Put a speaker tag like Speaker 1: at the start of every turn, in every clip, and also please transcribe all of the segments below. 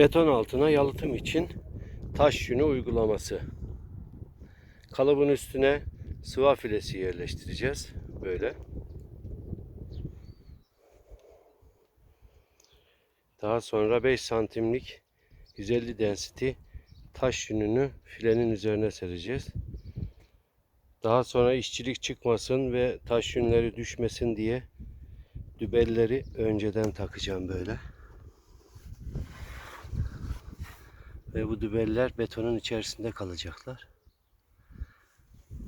Speaker 1: Beton altına yalıtım için taş yünü uygulaması. Kalıbın üstüne sıva filesi yerleştireceğiz. Böyle. Daha sonra 5 santimlik 150 density taş yününü filenin üzerine sereceğiz. Daha sonra işçilik çıkmasın ve taş yünleri düşmesin diye dübelleri önceden takacağım böyle. Ve bu dübeller betonun içerisinde kalacaklar.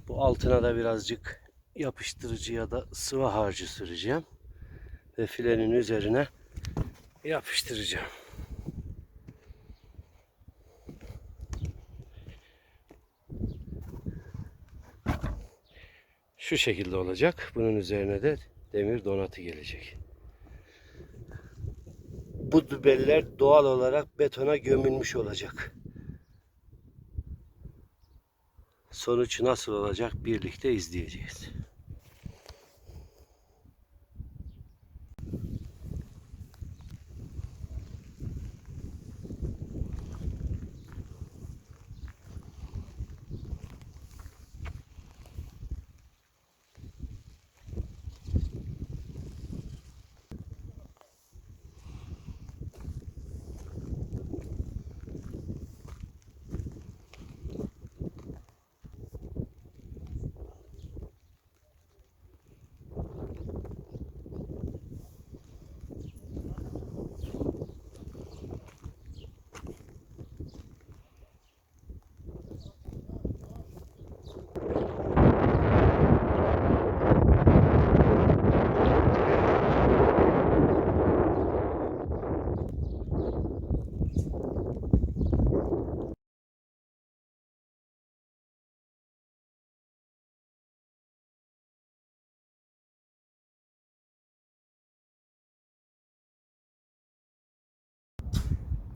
Speaker 1: Bu altına da birazcık yapıştırıcı ya da sıvı harcı süreceğim. Ve filenin üzerine yapıştıracağım. Şu şekilde olacak. Bunun üzerine de demir donatı gelecek. Bu dübeller doğal olarak betona gömülmüş olacak. Sonuç nasıl olacak birlikte izleyeceğiz.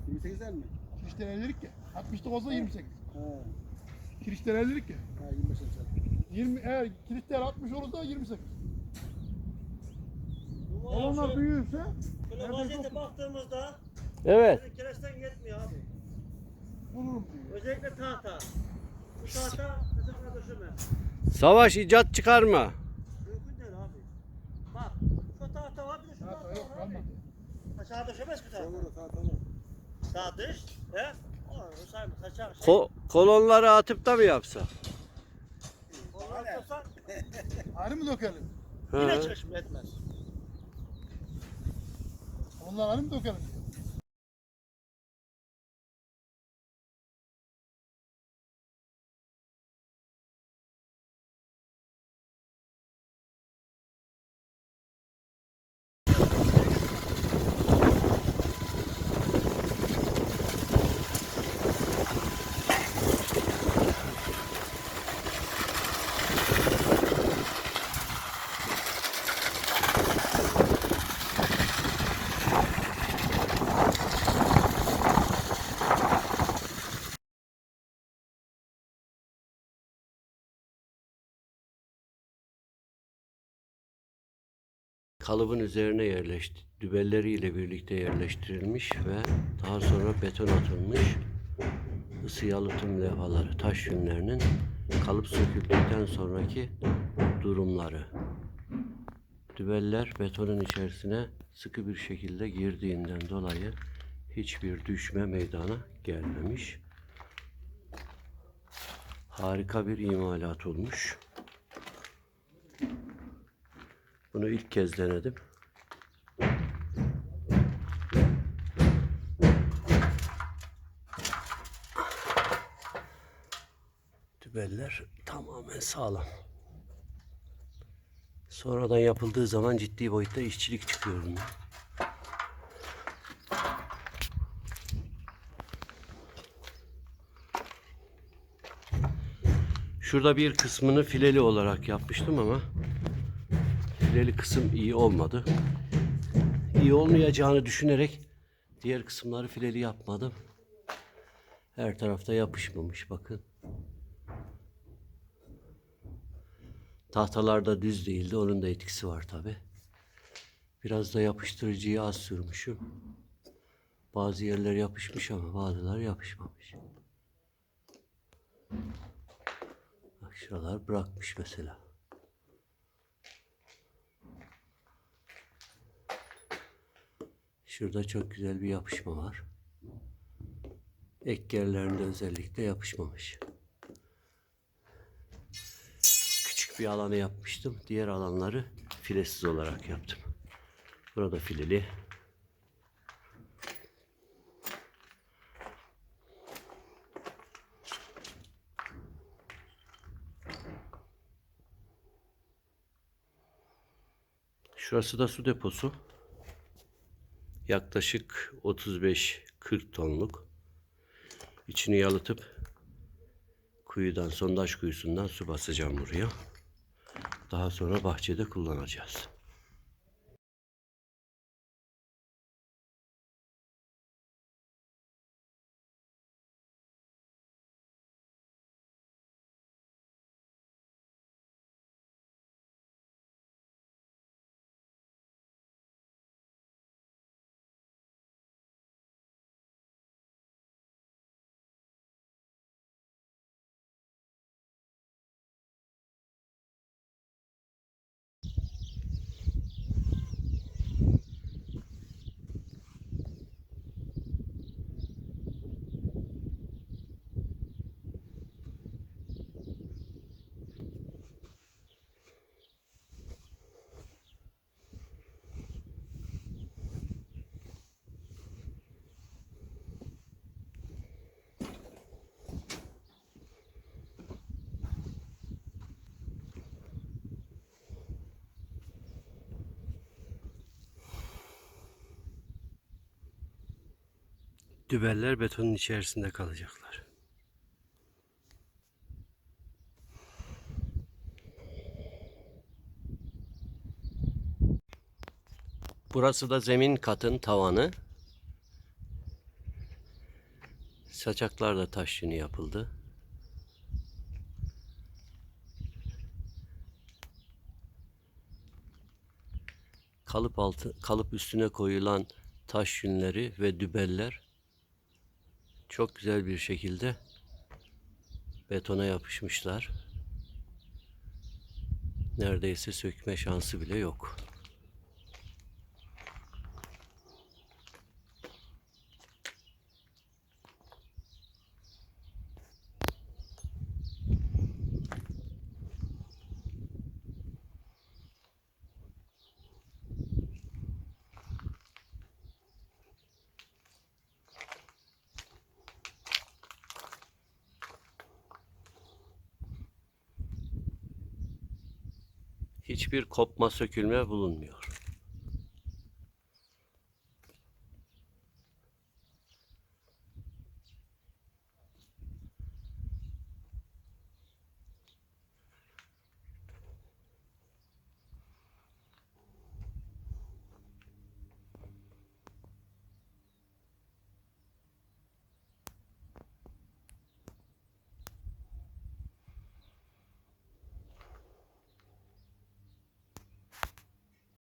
Speaker 2: Mi?
Speaker 3: Kirişten 50'lik ya. 60'lık olsa 28.
Speaker 2: Ha,
Speaker 3: Kirişten 50'lik ya.
Speaker 2: ha 25 insan.
Speaker 3: 20, eğer kirişten 60 olursa 28.
Speaker 4: Bu
Speaker 3: Olanlar
Speaker 4: şöyle-
Speaker 3: büyürse nerede
Speaker 4: vaziyete baktığımızda
Speaker 1: Evet.
Speaker 4: keresten yetmiyor abi.
Speaker 3: bulurum diyor.
Speaker 4: Özellikle tahta. Bu tahta mesela döşeme.
Speaker 1: Savaş icat çıkarma.
Speaker 4: Mümkün değil abi. Bak şu tahta var bir de şu
Speaker 3: Tahta
Speaker 4: tahta
Speaker 3: yok
Speaker 4: var abi. Aşağı döşemez ki tahta.
Speaker 2: Sonra ta tamam.
Speaker 4: Sağ dış. He? O sayma şey.
Speaker 1: Ko- kolonları atıp da mı yapsa?
Speaker 4: Onlar yapsan
Speaker 3: Ayrı mı dökelim?
Speaker 4: yine
Speaker 1: He.
Speaker 4: etmez.
Speaker 3: Onlar ayrı mı dökelim?
Speaker 1: Kalıbın üzerine yerleşti. Dübelleriyle birlikte yerleştirilmiş ve daha sonra beton atılmış ısı yalıtım levhaları, taş yünlerinin kalıp söküldükten sonraki durumları. Dübeller betonun içerisine sıkı bir şekilde girdiğinden dolayı hiçbir düşme meydana gelmemiş. Harika bir imalat olmuş. Bunu ilk kez denedim. Dübeller tamamen sağlam. Sonradan yapıldığı zaman ciddi boyutta işçilik çıkıyor bundan. Şurada bir kısmını fileli olarak yapmıştım ama fileli kısım iyi olmadı. İyi olmayacağını düşünerek diğer kısımları fileli yapmadım. Her tarafta yapışmamış bakın. Tahtalar da düz değildi. Onun da etkisi var tabi. Biraz da yapıştırıcıyı az sürmüşüm. Bazı yerler yapışmış ama bazıları yapışmamış. Bak şuralar bırakmış mesela. Şurada çok güzel bir yapışma var. Ek yerlerinde özellikle yapışmamış. Küçük bir alanı yapmıştım. Diğer alanları filesiz olarak yaptım. Burada fileli. Şurası da su deposu. Yaklaşık 35-40 tonluk. İçini yalıtıp kuyudan, sondaj kuyusundan su basacağım buraya. Daha sonra bahçede kullanacağız. Dübeller betonun içerisinde kalacaklar. Burası da zemin katın tavanı. Saçaklar da taş yünü yapıldı. Kalıp altı kalıp üstüne koyulan taş yünleri ve dübeller çok güzel bir şekilde betona yapışmışlar. Neredeyse sökme şansı bile yok. Hiçbir kopma sökülme bulunmuyor.